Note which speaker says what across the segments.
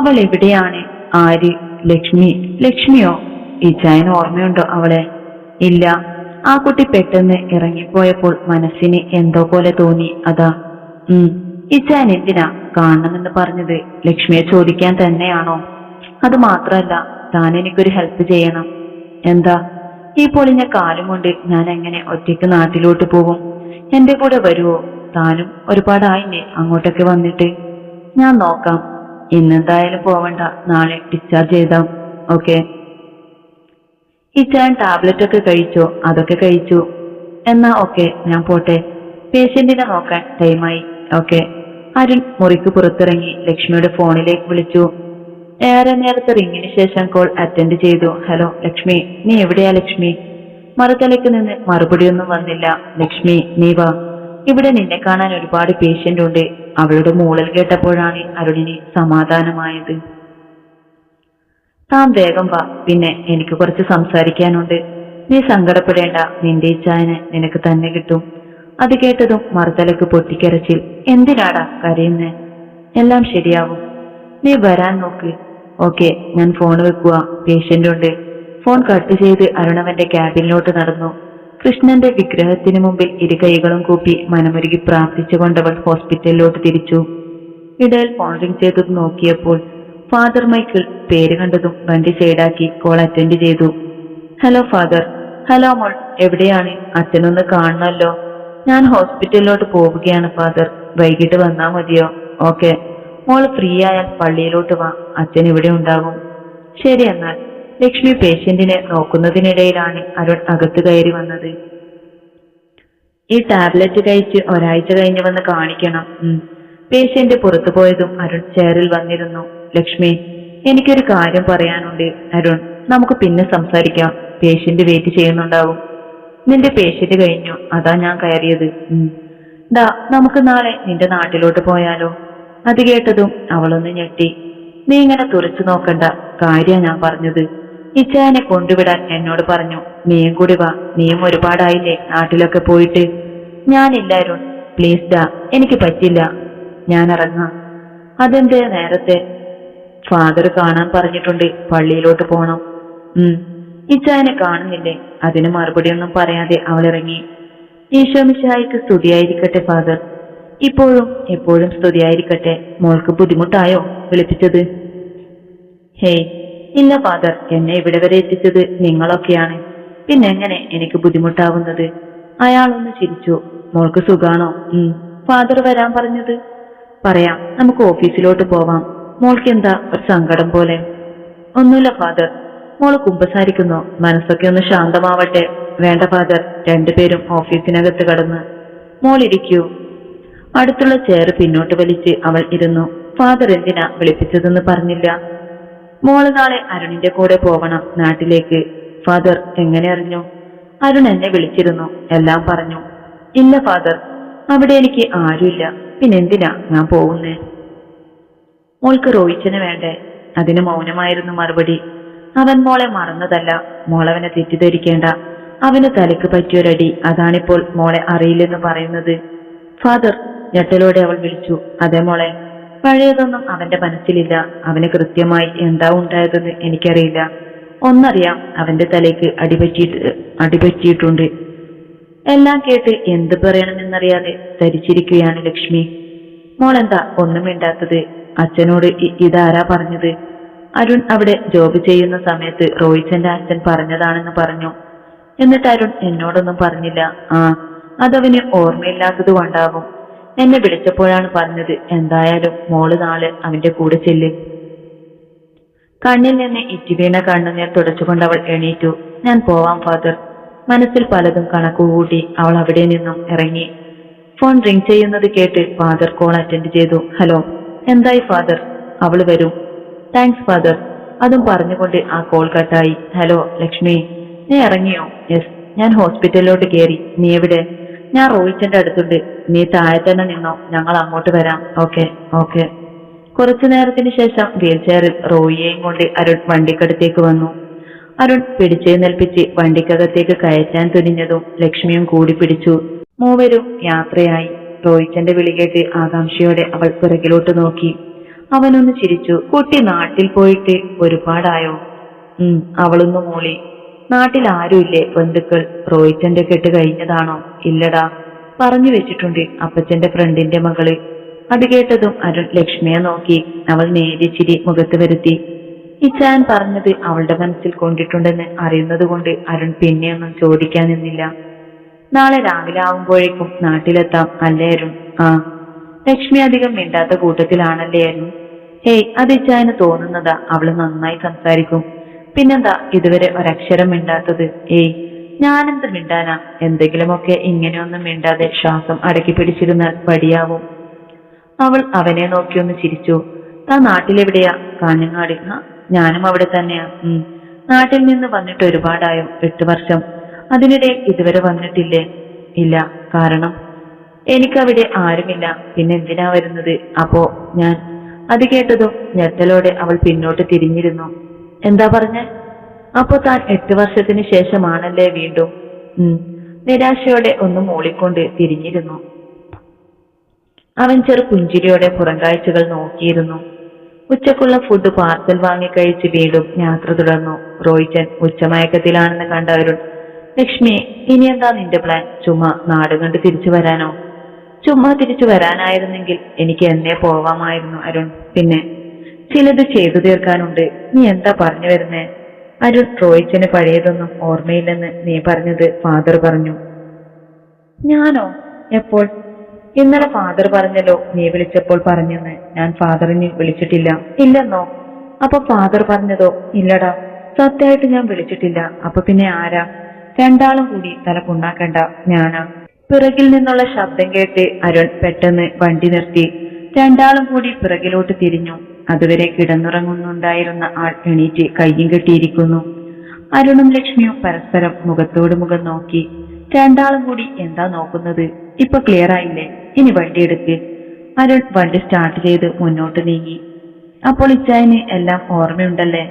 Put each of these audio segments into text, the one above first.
Speaker 1: അവൾ എവിടെയാണ്? ആര്? ലക്ഷ്മി. ലക്ഷ്മിയോ? ഇച്ചായന് ഓർമ്മയുണ്ടോ അവളെ? ഇല്ല. ആ കുട്ടി പെട്ടെന്ന് ഇറങ്ങിപ്പോയപ്പോൾ മനസ്സിന് എന്തോ പോലെ തോന്നി. അതാ. ഉം. ഇച്ചായൻ എന്തിനാ കാണണമെന്ന് പറഞ്ഞത്? ലക്ഷ്മിയെ ചോദിക്കാൻ തന്നെയാണോ? അത് മാത്രല്ല താൻ എനിക്കൊരു ഹെൽപ്പ് ചെയ്യണം. എന്താ? ഈ പൊളിഞ്ഞ കാലം കൊണ്ട് ഞാൻ എങ്ങനെ ഒറ്റയ്ക്ക് നാട്ടിലോട്ട് പോകും? എന്റെ കൂടെ വരുവോ? താനും ഒരുപാടായില്ലേ അങ്ങോട്ടൊക്കെ വന്നിട്ട്? ഞാൻ നോക്കാം. ഇന്നെന്തായാലും പോവണ്ട നാളെ ഡിസ്ചാർജ് ചെയ്താം. ഓക്കെ ഇച്ചാൻ ടാബ്ലറ്റ് ഒക്കെ കഴിച്ചോ? അതൊക്കെ കഴിച്ചു. എന്നാ ഓക്കെ ഞാൻ പോട്ടെ. പേഷ്യന്റിനെ നോക്കാൻ ടൈമായി ഓക്കെ അരുൺ മുറിക്ക് പുറത്തിറങ്ങി ലക്ഷ്മിയുടെ ഫോണിലേക്ക് വിളിച്ചു. ഏറെ നേരത്തെ റിങ്ങിന് ശേഷം കോൾ അറ്റൻഡ് ചെയ്തു. ഹലോ ലക്ഷ്മി. നീ എവിടെയാ ലക്ഷ്മി? മറുതലയ്ക്ക് നിന്ന് മറുപടിയൊന്നും വന്നില്ല. ലക്ഷ്മി നീ വാ. ഇവിടെ നിന്നെ കാണാൻ ഒരുപാട് പേഷ്യന്റ് ഉണ്ട്. അവളുടെ മൂളൽ കേട്ടപ്പോഴാണ് അരുണിന് സമാധാനമായത്. താൻ വേഗം വാ പിന്നെ എനിക്ക് കുറച്ച് സംസാരിക്കാനുണ്ട്. നീ സങ്കടപ്പെടേണ്ട നിന്റെ ഇച്ഛായന് നിനക്ക് തന്നെ കിട്ടും. അത് കേട്ടതും മറുതലക്ക് പൊട്ടിക്കരച്ചിൽ. എന്തിനാടാ കരയുന്നേ? എല്ലാം ശരിയാവും. നീ വരാൻ നോക്ക്. ഓക്കെ ഞാൻ ഫോൺ വെക്കുക പേഷ്യന്റ് ഉണ്ട് ഫോൺ കട്ട് ചെയ്ത് അരുണവന്റെ ക്യാബിനിലോട്ട് നടന്നു. കൃഷ്ണന്റെ വിഗ്രഹത്തിന് മുമ്പിൽ ഇരുകൈകളും കൂപ്പി മനമൊരുകി പ്രാർത്ഥിച്ചുകൊണ്ടവൾ ഹോസ്പിറ്റലിലോട്ട് തിരിച്ചു. ഇടയിൽ ഫോൺ റിംഗ് ചെയ്തത് നോക്കിയപ്പോൾ ഫാദർ മൈക്കിൾ പേര് കണ്ടതും വണ്ടി സൈഡാക്കി കോൾ അറ്റൻഡ് ചെയ്തു. Hello father. ഹലോ മോൾ. എവിടെയാണ്? അച്ഛനൊന്ന് കാണണമല്ലോ. ഞാൻ ഹോസ്പിറ്റലിലോട്ട് പോവുകയാണ് ഫാദർ. വൈകിട്ട് വന്നാ മതിയോ? ഓക്കെ. മോൾ ഫ്രീ ആയാൽ പള്ളിയിലോട്ട് വാ. അച്ഛൻ ഇവിടെ ഉണ്ടാകും. ശരി എന്നാൽ. ലക്ഷ്മി പേഷ്യന്റിനെ നോക്കുന്നതിനിടയിലാണ് അരുൺ അകത്ത് കയറി വന്നത്. ഈ ടാബ്ലറ്റ് കഴിച്ച് ഒരാഴ്ച കഴിഞ്ഞ് വന്ന് കാണിക്കണം. പേഷ്യന്റ് പുറത്തു പോയതും അരുൺ ചെയറിൽ വന്നിരുന്നു. ലക്ഷ്മി എനിക്കൊരു കാര്യം പറയാനുണ്ട് അരുൺ. നമുക്ക് പിന്നെ സംസാരിക്കാം. പേഷ്യന്റ് വെയിറ്റ് ചെയ്യുന്നുണ്ടാവും. നിന്റെ പേഷ്യന്റ് കഴിഞ്ഞു. അതാ ഞാൻ കയറിയത്. ദാ നമുക്ക് നാളെ നിന്റെ നാട്ടിലോട്ട് പോയാലോ? അത് കേട്ടതും അവളൊന്ന് ഞെട്ടി. നീ ഇങ്ങനെ തുറച്ചു നോക്കണ്ട. കാര്യ ഞാൻ പറഞ്ഞത്. ഇച്ചായനെ കൊണ്ടുവിടാൻ എന്നോട് പറഞ്ഞു. നീയും കൂടി വാ. നീയും ഒരുപാടായില്ലേ? നാട്ടിലൊക്കെ പോയിട്ട്. ഞാനില്ല അരുൺ പ്ലീസ് ഡാ. എനിക്ക് പറ്റില്ല. ഞാൻ ഇറങ്ങാം. അതെന്ത് നേരത്തെ? ഫാദർ കാണാൻ പറഞ്ഞിട്ടുണ്ട്. പള്ളിയിലോട്ട് പോണം. ഉം. ഇച്ചായനെ കാണുന്നില്ലേ? അതിന് മറുപടിയൊന്നും പറയാതെ അവൾ ഇറങ്ങി. ഈശോമിശായിക്ക് സ്തുതിയായിരിക്കട്ടെ ഫാദർ ഇപ്പോഴും എപ്പോഴും സ്തുതിയായിരിക്കട്ടെ. മോൾക്ക് ബുദ്ധിമുട്ടായോ? വിളിപ്പിച്ചത്. ഹേയ് ഇല്ല ഫാദർ എന്നെ ഇവിടെ വരെ എത്തിച്ചത് നിങ്ങളൊക്കെയാണ്. പിന്നെ എങ്ങനെ എനിക്ക് ബുദ്ധിമുട്ടാവുന്നത്? അയാളൊന്ന് ചിരിച്ചു. മോൾക്ക് സുഖാണോ? ഫാദർ വരാൻ പറഞ്ഞത്? പറയാം. നമുക്ക് ഓഫീസിലോട്ട് പോവാം. മോൾക്ക് എന്താ ഒരു സങ്കടം പോലെ? ഒന്നുമില്ല ഫാദർ. മോൾ കുമ്പസാരിക്കുന്നു. മനസ്സൊക്കെ ഒന്ന് ശാന്തമാവട്ടെ. വേണ്ട ഫാദർ. രണ്ടുപേരും ഓഫീസിനകത്ത് കടന്ന്. മോൾ ഇരിക്കൂ. അടുത്തുള്ള ചെയർ പിന്നോട്ട് വലിച്ച് അവൾ ഇരുന്നു. ഫാദർ എന്തിനാ വിളിപ്പിച്ചതെന്ന് പറഞ്ഞില്ല. മോൾ നാളെ അരുണിന്റെ കൂടെ പോകണം. നാട്ടിലേക്ക്. ഫാദർ എങ്ങനെ അറിഞ്ഞു? അരുൺ എന്നെ വിളിച്ചിരുന്നു. എല്ലാം പറഞ്ഞു. ഇല്ല ഫാദർ. അവിടെ എനിക്ക് ആരുമില്ല. പിന്നെന്തിനാ ഞാൻ പോകുന്നേ? മോൾക്ക് റോയിച്ചന് വേണ്ടേ? അതിന് മൗനമായിരുന്നു മറുപടി. അവൻ മോളെ മറന്നതല്ല. മോളവനെ തെറ്റിദ്ധരിക്കേണ്ട. അവന് തലയ്ക്ക് പറ്റിയൊരടി. അതാണിപ്പോൾ മോളെ അറിയില്ലെന്ന് പറയുന്നത്. ഫാദർ ഞെട്ടലോടെ അവൾ വിളിച്ചു. അതെ മോളെ. പഴയതൊന്നും അവന്റെ മനസ്സിലില്ല. അവന് കൃത്യമായി എന്താ ഉണ്ടായതെന്ന് എനിക്കറിയില്ല. ഒന്നറിയാം അവന്റെ തലയ്ക്ക് അടിപറ്റിയിട്ട് അടിപറ്റിയിട്ടുണ്ട് എല്ലാം കേട്ട് എന്ത് പറയണമെന്നറിയാതെ ധരിച്ചിരിക്കുകയാണ് ലക്ഷ്മി. മോളെന്താ ഒന്നും മിണ്ടാത്തത്? അച്ഛനോട് ഇതാരാ പറഞ്ഞത്? അരുൺ അവിടെ ജോബ് ചെയ്യുന്ന സമയത്ത് റോയിച്ചന്റെ അച്ഛൻ പറഞ്ഞതാണെന്ന് പറഞ്ഞു. എന്നിട്ട് അരുൺ എന്നോടൊന്നും പറഞ്ഞില്ല. ആ അതവന് ഓർമ്മയില്ലാത്തത് കൊണ്ടാകും എന്നെ വിളിച്ചപ്പോഴാണ് പറഞ്ഞത് എന്തായാലും മോൾ നാളെ അവന്റെ കൂടെ ചെല്ല്. കണ്ണിൽ നിന്ന് ഇറ്റിവീണ കണ്ണുനീർ തുടച്ചുകൊണ്ട് അവൾ എണീറ്റു. ഞാൻ പോവാം ഫാദർ. മനസ്സിൽ പലതും കണക്കുകൂട്ടി അവൾ അവിടെ നിന്നും ഇറങ്ങി. ഫോൺ റിംഗ് ചെയ്യുന്നത് കേട്ട് ഫാദർ കോൾ അറ്റൻഡ് ചെയ്തു. ഹലോ എന്തായി ഫാദർ? അവൾ വരും. Thanks father. അതും പറഞ്ഞുകൊണ്ട് ആ കോൾ കട്ടായി. ഹലോ ലക്ഷ്മി. നീ ഇറങ്ങിയോ? യെസ്. ഞാൻ ഹോസ്പിറ്റലിലോട്ട് കയറി നീ എവിടെ? ഞാൻ റോയിച്ചന്റെ അടുത്തുണ്ട്. നീ താഴെ തന്നെ നിന്നോ. ഞങ്ങൾ അങ്ങോട്ട് വരാം. Okay okay. കുറച്ചു നേരത്തിന് ശേഷം വീൽചെയറിൽ റോയിയെയും കൊണ്ട് അരുൺ വണ്ടിക്കടുത്തേക്ക് വന്നു. അരുൺ പിടിച്ചെഴുന്നേൽപ്പിച്ച് വണ്ടിക്കകത്തേക്ക് കയറ്റാൻ തുനിഞ്ഞതും ലക്ഷ്മിയും കൂടി പിടിച്ചു. മൂവരും യാത്രയായി. റോയിച്ചന്റെ വിളി കേട്ട് ആകാംക്ഷയോടെ അവൾ പിറകിലോട്ട് നോക്കി. അവനൊന്ന് ചിരിച്ചു. കുട്ടി നാട്ടിൽ പോയിട്ട് ഒരുപാടായോ? ഉം അവളൊന്ന് മൂളി. നാട്ടിൽ ആരുമില്ലേ ബന്ധുക്കൾ? റോയിച്ചന്റെ കെട്ട് കഴിഞ്ഞതാണോ? ഇല്ലടാ. പറഞ്ഞു വെച്ചിട്ടുണ്ട് അപ്പച്ചന്റെ ഫ്രണ്ടിന്റെ മകൾ. അത് കേട്ടതും അരുൺ ലക്ഷ്മിയെ നോക്കി. അവൾ നേരിച്ചിരി ചിരി മുഖത്ത് വരുത്തി. ഇച്ചാൻ പറഞ്ഞത് അവളുടെ മനസ്സിൽ കൊണ്ടിട്ടുണ്ടെന്ന് അറിയുന്നത് കൊണ്ട് അരുൺ പിന്നെയൊന്നും ചോദിക്കാൻ നിന്നില്ല. നാളെ രാവിലെ ആവുമ്പോഴേക്കും നാട്ടിലെത്താം അല്ലേ അരുൺ? ആ. ലക്ഷ്മി അധികം മിണ്ടാത്ത കൂട്ടത്തിലാണല്ലേ അരുൺ? ഹേയ് അത് ഇച്ചായന് തോന്നുന്നതാ. അവൾ നന്നായി സംസാരിക്കും. പിന്നെന്താ ഇതുവരെ ഒരക്ഷരം മിണ്ടാത്തത്? ഏയ് ഞാനെന്ത് മിണ്ടാനാ? എന്തെങ്കിലുമൊക്കെ ഇങ്ങനെയൊന്നും മിണ്ടാതെ ശ്വാസം അടക്കി പിടിച്ചിരുന്നാൽ പടിയാവും അവൾ അവനെ നോക്കിയൊന്ന് ചിരിച്ചു. താ നാട്ടിലെവിടെയാ? കാഞ്ഞങ്ങാടി. ഞാനും അവിടെ തന്നെയാ. ഉം നാട്ടിൽ നിന്ന് വന്നിട്ട് ഒരുപാടായോ? എട്ട് വർഷം. അതിനിടെ ഇതുവരെ വന്നിട്ടില്ലേ? ഇല്ല. കാരണം എനിക്കവിടെ ആരുമില്ല. പിന്നെ എന്തിനാ വരുന്നത്? അപ്പോ ഞാൻ അത് കേട്ടതും ഞെട്ടലോടെ അവൾ പിന്നോട്ട് തിരിഞ്ഞിരുന്നു. എന്താ പറഞ്ഞേ? അപ്പൊ താൻ എട്ട് വർഷത്തിന് ശേഷമാണല്ലേ വീണ്ടും? നിരാശയോടെ ഒന്ന് മൂളിക്കൊണ്ട് തിരിഞ്ഞിരുന്നു. അവൻ ചെറു പുഞ്ചിരിയോടെ പുറംകാഴ്ചകൾ നോക്കിയിരുന്നു. ഉച്ചക്കുള്ള ഫുഡ് പാർസൽ വാങ്ങി കഴിച്ച് വീണ്ടും യാത്ര തുടർന്നു. റോയിച്ചൻ ഉച്ചമയക്കത്തിലാണെന്ന് കണ്ട അരുൺ ലക്ഷ്മി ഇനി എന്താ നിന്റെ പ്ലാൻ ചുമ്മാ നാട് കണ്ട് തിരിച്ചു വരാനോ? ചുമ്മാ തിരിച്ചു വരാനായിരുന്നെങ്കിൽ എനിക്ക് എന്നെ പോവാമായിരുന്നു അരുൺ. പിന്നെ ചിലത് ചെയ്തു തീർക്കാനുണ്ട്. നീ എന്താ പറഞ്ഞു വരുന്നേ? അരുൺ റോയിച്ചന് പഴയതൊന്നും ഓർമ്മയില്ലെന്ന് നീ പറഞ്ഞത് ഫാദർ പറഞ്ഞു. ഞാനോ? എപ്പോൾ? ഇന്നലെ ഫാദർ പറഞ്ഞല്ലോ നീ വിളിച്ചപ്പോൾ പറഞ്ഞെന്ന്. ഞാൻ ഫാദറിനെ വിളിച്ചിട്ടില്ല. ഇല്ലെന്നോ? അപ്പൊ ഫാദർ പറഞ്ഞതോ? ഇല്ലടാ. സത്യമായിട്ട് ഞാൻ വിളിച്ചിട്ടില്ല. അപ്പൊ പിന്നെ ആരാ? രണ്ടാളും കൂടി തല പുണ്ണാക്കണ്ട. ഞാനാ. പിറകിൽ നിന്നുള്ള ശബ്ദം കേട്ട് അരുൺ പെട്ടെന്ന് വണ്ടി നിർത്തി. രണ്ടാളും കൂടി പിറകിലോട്ട് തിരിഞ്ഞു. അതുവരെ കിടന്നുറങ്ങുന്നുണ്ടായിരുന്ന ആൾ എണീറ്റ് കയ്യും കെട്ടിയിരിക്കുന്നു. അരുണും ലക്ഷ്മിയും പരസ്പരം മുഖത്തോട് മുഖം നോക്കി. രണ്ടാളും കൂടി എന്താ നോക്കുന്നത്? ഇപ്പൊ ക്ലിയർ ആയില്ലേ? ഇനി വണ്ടി എടുക്ക്. അരുൺ വണ്ടി സ്റ്റാർട്ട് ചെയ്ത് മുന്നോട്ട് നീങ്ങി. അപ്പോൾ ഇച്ചായന് എല്ലാം ഓർമ്മയുണ്ടല്ലേ?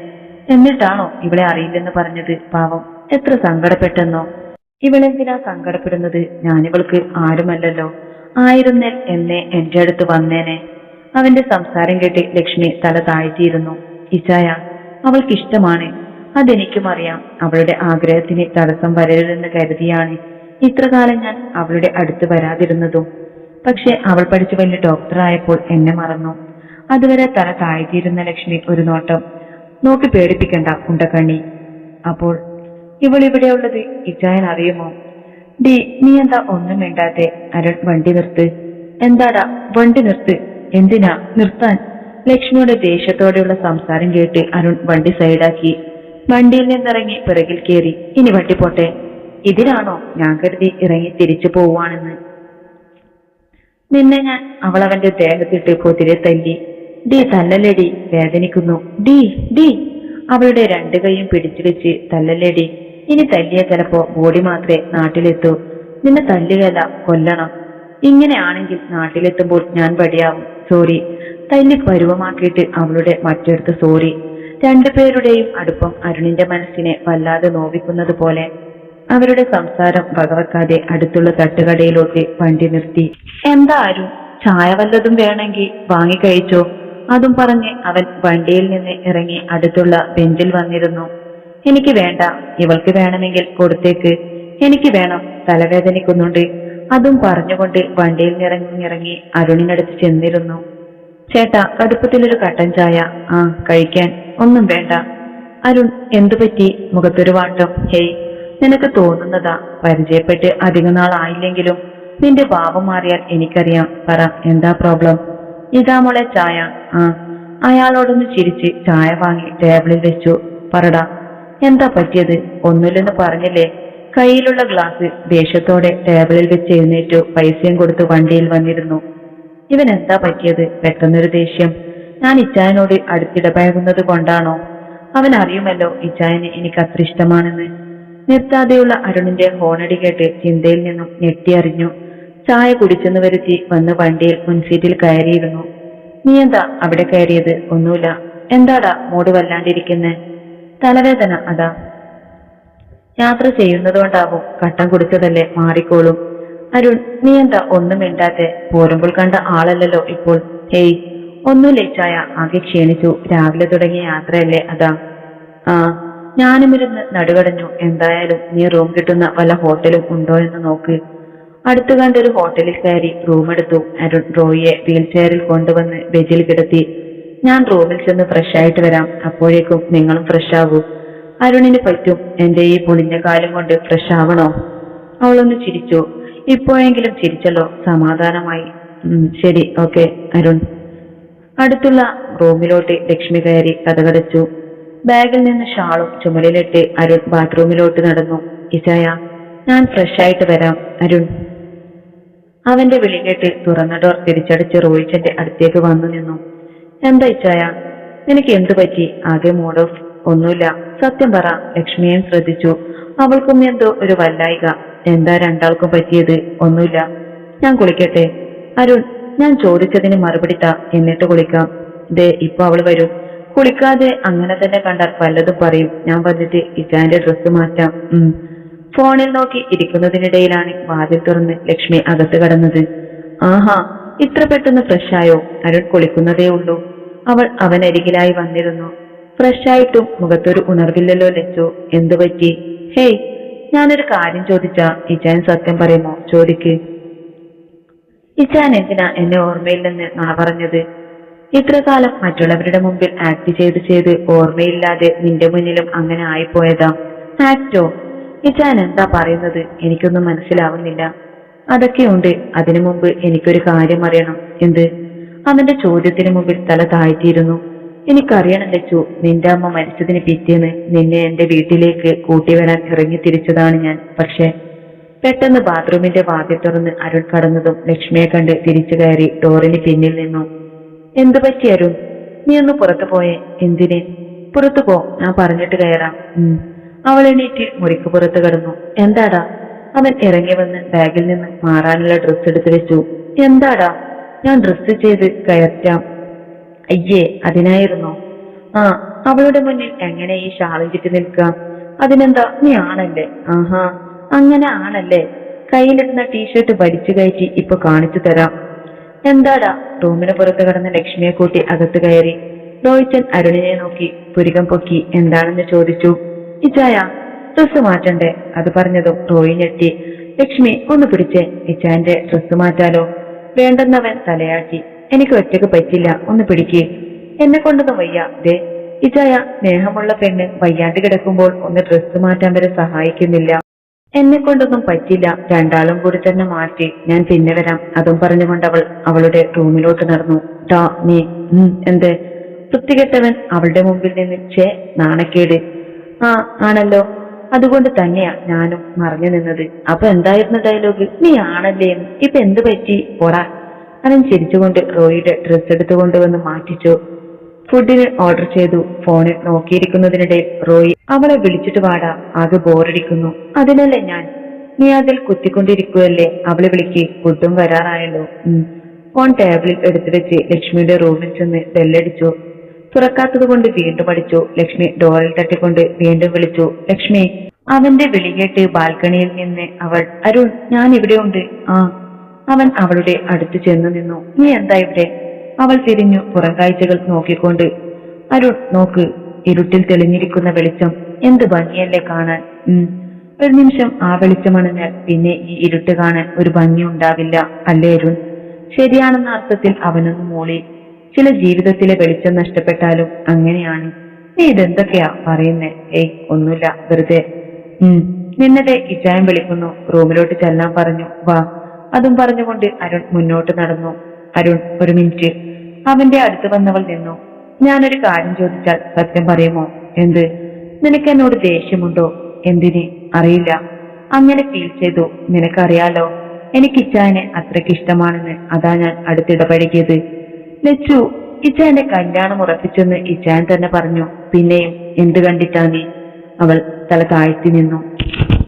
Speaker 1: എന്നിട്ടാണോ ഇവളെ അറിയില്ലെന്ന് പറഞ്ഞത്? പാവം എത്ര സങ്കടപ്പെട്ടെന്നോ. ഇവളെന്തിനാ സങ്കടപ്പെടുന്നത്? ഞാനിവൾക്ക് ആരുമല്ലല്ലോ. ആയിരുന്നേൽ എന്നെ എന്റെ അടുത്ത് വന്നേനെ. അവന്റെ സംസാരം കേട്ട് ലക്ഷ്മി തല താഴ്ത്തിയിരുന്നു. ഇച്ചായ അവൾക്കിഷ്ടമാണ്. അതെനിക്കും അറിയാം. അവളുടെ ആഗ്രഹത്തിന് തടസ്സം വരരുതെന്ന് കരുതിയാണ്. ഇത്രകാലം ഞാൻ അവളുടെ അടുത്ത് വരാതിരുന്നതും. പക്ഷെ അവൾ പഠിച്ചു വലിയ ഡോക്ടറായപ്പോൾ എന്നെ മറന്നു. അതുവരെ തല താഴ്ത്തിയിരുന്ന ലക്ഷ്മി ഒരു നോട്ടം. നോക്കി പേടിപ്പിക്കണ്ട ഉണ്ടക്കണ്ണി അപ്പോൾ ഇവൾ ഇവിടെയുള്ളത് ഇച്ചായൻ അറിയുമോ? ഡി നീ എന്താ ഒന്നും മിണ്ടാത്തെ? അരുൺ വണ്ടി നിർത്ത്. എന്താടാ വണ്ടി നിർത്ത്? എന്തിനാ നിർത്താൻ? ലക്ഷ്മിയുടെ ദേഷ്യത്തോടെയുള്ള സംസാരം കേട്ട് അരുൺ വണ്ടി സൈഡാക്കി. വണ്ടിയിൽ നിന്നിറങ്ങി പിറകിൽ കയറി ഇനി വണ്ടി പോട്ടെ. ഇതിനാണോ ഞാൻ കരുതി ഇറങ്ങി തിരിച്ചു പോവാണെന്ന് നിന്നെ ഞാൻ അവൾ അവന്റെ ദേഹത്തിട്ട് പൊതിരെ തല്ലി. ഡി തല്ലല്ലേടി. വേദനിക്കുന്നു. ഡി ഡി. അവളുടെ രണ്ടു കൈയും പിടിച്ചു വെച്ച് ഇനി തല്ലിയ ചിലപ്പോ ബോഡി മാത്രമേ നാട്ടിലെത്തൂ. നിന്നെ തല്ലുകയല്ല കൊല്ലണം. ഇങ്ങനെയാണെങ്കിൽ നാട്ടിലെത്തുമ്പോൾ ഞാൻ വടിയാവും സോറി. തന്നെ പരുവമാക്കിയിട്ട് അവളുടെ മറ്റൊരുത്ത് സോറി. രണ്ടുപേരുടെയും അടുപ്പം അരുണിന്റെ മനസ്സിനെ വല്ലാതെ നോവിക്കുന്നത് പോലെ. അവരുടെ സംസാരം വകവെക്കാതെ അടുത്തുള്ള തട്ടുകടയിലോട്ട് വണ്ടി നിർത്തി. എന്താ അരുൺ ചായ വല്ലതും വേണമെങ്കിൽ വാങ്ങിക്കഴിച്ചോ അതും പറഞ്ഞ് അവൻ വണ്ടിയിൽ നിന്ന് ഇറങ്ങി അടുത്തുള്ള ബെഞ്ചിൽ വന്നിരുന്നു. എനിക്ക് വേണ്ട ഇവൾക്ക് വേണമെങ്കിൽ കൊടുത്തേക്ക്. എനിക്ക് വേണം തലവേദനിക്കുന്നുണ്ട്. അതും പറഞ്ഞുകൊണ്ട് വണ്ടിയിൽ നിറങ്ങിറങ്ങി അരുണിനടുത്ത് ചെന്നിരുന്നു. ചേട്ടാ കടുപ്പത്തിലൊരു കട്ടൻ ചായ. ആ കഴിക്കാൻ. ഒന്നും വേണ്ട. അരുൺ എന്തു പറ്റി? മുഖത്തൊരു വാട്ടം. ഹേയ് നിനക്ക് തോന്നുന്നതാ. പരിചയപ്പെട്ട് അധിക നാളായില്ലെങ്കിലും നിന്റെ ഭാവം മാറിയാൽ എനിക്കറിയാം. പറ എന്താ പ്രോബ്ലം? ഇതാ മോളെ ചായ. ആ അയാളോടൊന്ന് ചിരിച്ച് ചായ വാങ്ങി ടേബിളിൽ വെച്ചു. പറടാ എന്താ പറ്റിയത്? ഒന്നുമില്ലെന്ന് പറഞ്ഞില്ലേ? കയ്യിലുള്ള ഗ്ലാസ് ദേഷ്യത്തോടെ ടേബിളിൽ വെച്ച് എഴുന്നേറ്റു. പൈസയും കൊടുത്ത് വണ്ടിയിൽ വന്നിരുന്നു. ഇവൻ എന്താ പറ്റിയത്? പെട്ടെന്നൊരു ദേഷ്യം. ഞാൻ ഇച്ചായനോട് അടുത്തിടപഴകുന്നത് കൊണ്ടാണോ? അവൻ അറിയുമല്ലോ ഇച്ചായന് എനിക്ക് അത്ര ഇഷ്ടമാണെന്ന്. നിർത്താതെയുള്ള അരുണിന്റെ ഹോണടി കേട്ട് ചിന്തയിൽ നിന്നും ഞെട്ടിയറിഞ്ഞു ചായ കുടിച്ചെന്ന് വരുത്തി വന്ന് വണ്ടിയിൽ മുൻസീറ്റിൽ കയറിയിരുന്നു. നീ എന്താ അവിടെ കയറിയത്? ഒന്നുമില്ല. എന്താടാ മൂട് വല്ലാണ്ടിരിക്കുന്നേ? തലവേദന അതാ. യാത്ര ചെയ്യുന്നതുകൊണ്ടാവും കട്ടം കുടിച്ചതല്ലേ മാറിക്കോളും. അരുൺ നീ എന്താ ഒന്നും മിണ്ടാത്തെ? പോരുമ്പോൾ കണ്ട ആളല്ലല്ലോ ഇപ്പോൾ. ഹേയ് ഒന്നും ലേച്ചായ ആകെ ക്ഷീണിച്ചു. രാവിലെ തുടങ്ങിയ യാത്രയല്ലേ അതാ. ആ ഞാനും ഇരുന്ന് നടുകടഞ്ഞു. എന്തായാലും നീ റൂം കിട്ടുന്ന വല്ല ഹോട്ടലും ഉണ്ടോ എന്ന് നോക്ക്. അടുത്തു കണ്ടൊരു ഹോട്ടലിൽ കയറി റൂം എടുത്തു. അരുൺ റോയിയെ വീൽ ചെയറിൽ കൊണ്ടുവന്ന് ബെഞ്ചിൽ കിടത്തി. ഞാൻ റൂമിൽ ചെന്ന് ഫ്രഷ് ആയിട്ട് വരാം. അപ്പോഴേക്കും നിങ്ങളും ഫ്രഷ് ആകൂ അരുണിന് പറ്റും. എന്റെ ഈ പുളിഞ്ഞ കാലം കൊണ്ട് ഫ്രഷ് ആവണോ അവളൊന്ന് ചിരിച്ചു. ഇപ്പോഴെങ്കിലും ചിരിച്ചല്ലോ. സമാധാനമായി. ശരി ഓക്കെ അരുൺ. അടുത്തുള്ള റൂമിലോട്ട് ലക്ഷ്മി കയറി കഥകടച്ചു ബാഗിൽ നിന്ന് ഷാളും ചുമലിലിട്ട് അരുൺ ബാത്റൂമിലോട്ട് നടന്നു. ഇസായ ഞാൻ ഫ്രഷ് ആയിട്ട് വരാം അരുൺ. അവന്റെ വിളി കേട്ട് തുറന്ന ഡോർ തിരിച്ചടിച്ച് റോയിച്ചന്റെ അടുത്തേക്ക് വന്നു നിന്നു. എന്താ ഇച്ചായ നിനക്ക് എന്തു പറ്റി? ആകെ മൂഡ് ഓഫ് ഒന്നുമില്ല. സത്യം പറ ലക്ഷ്മിയും ശ്രദ്ധിച്ചു. അവൾക്കും എന്തോ ഒരു വല്ലായിക. എന്താ രണ്ടാൾക്കും പറ്റിയത്? ഒന്നുമില്ല. ഞാൻ കുളിക്കട്ടെ. അരുൺ ഞാൻ ചോദിച്ചതിന് മറുപടി താ എന്നിട്ട് കുളിക്കാം. ദേ ഇപ്പൊ അവൾ വരും. കുളിക്കാതെ അങ്ങനെ തന്നെ കണ്ടാൽ പലതും പറയും. ഞാൻ വന്നിട്ട് ഇജാന്റെ ഡ്രസ്സ് മാറ്റാം. ഉം. ഫോണിൽ നോക്കി ഇരിക്കുന്നതിനിടയിലാണ് വാതിൽ തുറന്ന് ലക്ഷ്മി അകത്ത് കടന്നത്. ആഹാ ഇത്ര പെട്ടെന്ന് ഫ്രഷായോ അരുൺ കുളിക്കുന്നതേ ഉള്ളൂ. അവൾ അവനരികിലായി വന്നിരുന്നു. ഫ്രഷ് ആയിട്ടും മുഖത്തൊരു ഉണർവില്ലല്ലോ ലച്ചു എന്തു പറ്റി? ഹേയ് ഞാനൊരു കാര്യം ചോദിച്ചാ. ഇജാൻ സത്യം പറയുമോ? ചോദിക്ക്. ഇജാൻ എന്തിനാ എന്നെ ഓർമ്മയിൽ നിന്ന് നുണ പറഞ്ഞത് ഇത്ര കാലം മറ്റുള്ളവരുടെ മുമ്പിൽ ആക്ട് ചെയ്ത് ചെയ്ത് ഓർമ്മയില്ലാതെ നിന്റെ മുന്നിലും അങ്ങനെ ആയിപ്പോയതാ. ആക്ടോ ഇജാൻ എന്താ പറയുന്നത്? എനിക്കൊന്നും മനസ്സിലാവുന്നില്ല. അതൊക്കെയുണ്ട്. അതിനു മുമ്പ് എനിക്കൊരു കാര്യം അറിയണം. എന്ത്? അവന്റെ ചോദ്യത്തിന് മുമ്പിൽ തല താഴ്ത്തിയിരുന്നു. എനിക്കറിയണം ലച്ചു. നിന്റെ അമ്മ മരിച്ചതിന് പിറ്റേന്ന് നിന്നെ എന്റെ വീട്ടിലേക്ക് കൂട്ടിവരാൻ ഇറങ്ങി തിരിച്ചതാണ് ഞാൻ. പക്ഷേ പെട്ടെന്ന് ബാത്റൂമിന്റെ വാതിൽ തുറന്ന് അരുൺ കടന്നതും ലക്ഷ്മിയെ കണ്ട് തിരിച്ചു കയറി ഡോറിന് പിന്നിൽ നിന്നു. എന്തു പറ്റി അരുൺ? നീ ഒന്ന് പുറത്തു പോയേ. എന്തിനെ? പുറത്തു പോ. ഞാൻ പറഞ്ഞിട്ട് കയറാം. അവൾ എണീറ്റ് മുറിക്ക് പുറത്ത് കിടന്നു. എന്താടാ? അവൻ ഇറങ്ങി വന്ന് ബാഗിൽ നിന്ന് മാറാനുള്ള ഡ്രസ്സ് എടുത്തു വെച്ചു. എന്താടാ? ഞാൻ ഡ്രസ്സ് ചെയ്ത് കയറ്റാം. അയ്യേ അതിനായിരുന്നോ. ആ അവളുടെ മുന്നിൽ എങ്ങനെ ഈ ഷാളും ചുറ്റി നിൽക്കാം അതിനെന്താ നീ ആണല്ലേ ആഹാ അങ്ങനെ ആണല്ലേ. കയ്യിലിടുന്ന ടീഷർട്ട് വലിച്ചു കയറ്റി ഇപ്പൊ കാണിച്ചു തരാം. എന്താടാ റൂമിന് പുറത്ത് കിടന്ന ലക്ഷ്മിയെ കൂട്ടി അകത്ത് കയറി. റോഹിച്ചൻ അരുണിനെ നോക്കി പുരികം പൊക്കി എന്താണെന്ന് ചോദിച്ചു. ഇച്ചായ ഡ്രസ് മാറ്റണ്ടേ? അത് പറഞ്ഞതും റോയി ഞെട്ടി. ലക്ഷ്മി ഒന്ന് പിടിച്ചേ ഇച്ചായന്റെ ഡ്രസ് മാറ്റാലോ? വേണ്ടെന്നവൻ തലയാട്ടി. എനിക്ക് ഒറ്റയ്ക്ക് പറ്റില്ല ഒന്ന് പിടിക്ക്. എന്നെ കൊണ്ടൊന്നും വയ്യ. ദേ ഇച്ചായ സ്നേഹമുള്ള പെണ്ണ് വയ്യാണ്ട് കിടക്കുമ്പോൾ ഒന്ന് ഡ്രസ് മാറ്റാൻ വരെ സഹായിക്കുന്നില്ല. എന്നെ കൊണ്ടൊന്നും പറ്റില്ല. രണ്ടാളും കൂടി തന്നെ മാറ്റി. ഞാൻ പിന്നെ വരാം. അതും പറഞ്ഞുകൊണ്ട് അവൾ അവളുടെ റൂമിലോട്ട് നടന്നു. ടാ നീ എന്ത്? വൃത്തികെട്ടവൻ അവളുടെ മുമ്പിൽ നിന്ന് ചേ നാണക്കേട്. ആ ആണല്ലോ. അതുകൊണ്ട് തന്നെയാ ഞാനും മറഞ്ഞു നിന്നത്. അപ്പൊ എന്തായിരുന്നു ഡയലോഗ് നീ ആണല്ലേ. ഇപ്പൊ എന്ത് പറ്റി? പോടാ. അവൻ ചിരിച്ചുകൊണ്ട് റോയിയുടെ ഡ്രസ് എടുത്തുകൊണ്ടുവന്ന് മാറ്റിച്ചു. ഫുഡിന് ഓർഡർ ചെയ്തു. ഫോണിൽ നോക്കിയിരിക്കുന്നതിനിടെ റോയി അവളെ വിളിച്ചിട്ട് വാടാ. ആകെ ബോറടിക്കുന്നു. അതിനല്ലേ ഞാൻ? നീ അതിൽ കുത്തിക്കൊണ്ടിരിക്കുകയല്ലേ അവളെ വിളിക്ക്. ഫുഡും വരാറായല്ലോ. ഫോൺ ടേബിളിൽ എടുത്തു വെച്ച് ലക്ഷ്മിയുടെ റൂമിൽ ചെന്ന് ബെല്ലടിച്ചു. തുറക്കാത്തത് കൊണ്ട് വീണ്ടും അടിച്ചു ലക്ഷ്മി ഡോറിൽ തട്ടിക്കൊണ്ട് വീണ്ടും വിളിച്ചു. ലക്ഷ്മി അവന്റെ വിളി കേട്ട് ബാൽക്കണിയിൽ നിന്ന് അവൾ അരുൺ ഞാൻ ഇവിടെയുണ്ട് ആ. അവൻ അവളുടെ അടുത്ത് ചെന്നു നിന്നു. നീ എന്താ ഇവിടെ? അവൾ തിരിഞ്ഞു പുറം കാഴ്ചകൾ നോക്കിക്കൊണ്ട്. അരുൺ നോക്ക് ഇരുട്ടിൽ തെളിഞ്ഞിരിക്കുന്ന വെളിച്ചം. എന്ത് ഭംഗിയല്ലേ കാണാൻ? ഒരു നിമിഷം ആ വെളിച്ചമണഞ്ഞാൽ പിന്നെ ഈ ഇരുട്ട് കാണാൻ ഒരു ഭംഗി ഉണ്ടാവില്ല അല്ലേ അരുൺ? ശരിയാണെന്ന അർത്ഥത്തിൽ അവനൊന്ന് മൂളി. ചില ജീവിതത്തിലെ വെളിച്ചം നഷ്ടപ്പെട്ടാലും അങ്ങനെയാണ്. നീ ഇതെന്തൊക്കെയാ പറയുന്നേ? ഏയ് ഒന്നുമില്ല വെറുതെ. നിന്നതെ ഇച്ചായം വിളിക്കുന്നു. റൂമിലോട്ട് ചെല്ലാൻ പറഞ്ഞു. വാ. അതും പറഞ്ഞുകൊണ്ട് അരുൺ മുന്നോട്ട് നടന്നു. അരുൺ ഒരു മിനിറ്റ്. അവന്റെ അടുത്ത് വന്നവൾ നിന്നു. ഞാനൊരു കാര്യം ചോദിച്ചാൽ സത്യം പറയുമോ? എന്ത്? നിനക്ക് എന്നോട് ദേഷ്യമുണ്ടോ? എന്തിന്? അറിയില്ല. അങ്ങനെ ഫീൽ ചെയ്തു. നിനക്കറിയാലോ? എനിക്ക് ഇച്ചായനെ അത്രയ്ക്ക് ഇഷ്ടമാണെന്ന് അതാ ഞാൻ അടുത്തിടപഴകിയത്. ലച്ചു ഇച്ചായന്റെ കല്യാണം ഉറപ്പിച്ചെന്ന് ഇച്ചായൻ തന്നെ പറഞ്ഞു. പിന്നെയും എന്ത് കണ്ടിട്ടാ നീ? അവൾ തല താഴ്ത്തി നിന്നു.